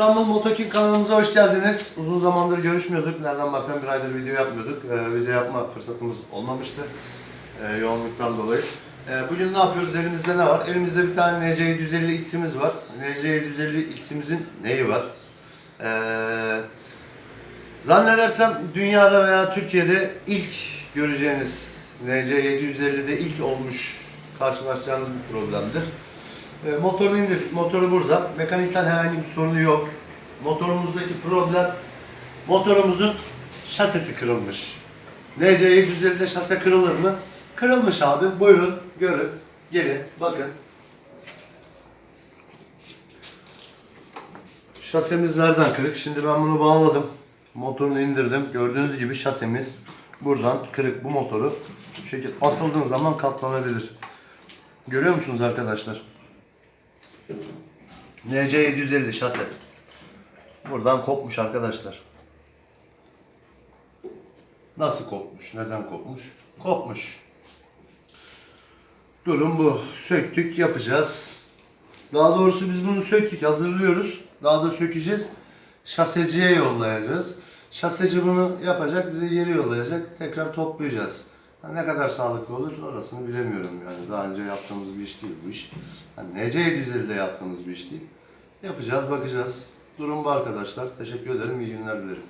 İstanbul Motoking kanalımıza hoş geldiniz. Uzun zamandır görüşmüyorduk. Nereden baksan bir aydır video yapmıyorduk. Ee, video yapma fırsatımız olmamıştı. Ee, yoğunluktan dolayı. Ee, bugün ne yapıyoruz? Elimizde ne var? Elimizde bir tane NC750X'imiz var. NC750X'imizin neyi var? Ee, zannedersem dünyada veya Türkiye'de ilk göreceğiniz NC750'de ilk olmuş karşılaşacağınız bir problemdir. E, motorunu indirdik. Motoru burada. Mekaniksel herhangi bir sorunu yok. Motorumuzdaki problem motorumuzun şasisi kırılmış. NC750'de şase kırılır mı? Kırılmış abi. Buyurun görün. Gelin bakın. Şasemiz nereden kırık? Şimdi ben bunu bağladım. Motorunu indirdim. Gördüğünüz gibi şasemiz buradan kırık. Bu motoru şu şekilde asıldığın zaman katlanabilir. Görüyor musunuz arkadaşlar? NC750 şase. Buradan kopmuş arkadaşlar. Nasıl kopmuş? Neden kopmuş? Kopmuş. Durum bu. Söktük, yapacağız. Daha doğrusu biz bunu söktük, hazırlıyoruz. Daha da sökeceğiz. Şaseciye yollayacağız. Şaseci bunu yapacak, bize geri yollayacak. Tekrar toplayacağız. Ne kadar sağlıklı olur orasını bilemiyorum yani. Daha önce yaptığımız bir iş değil bu iş. Yani NC750'de yaptığımız bir iş değil. Yapacağız, bakacağız. Durum bu arkadaşlar. Teşekkür ederim, iyi günler dilerim.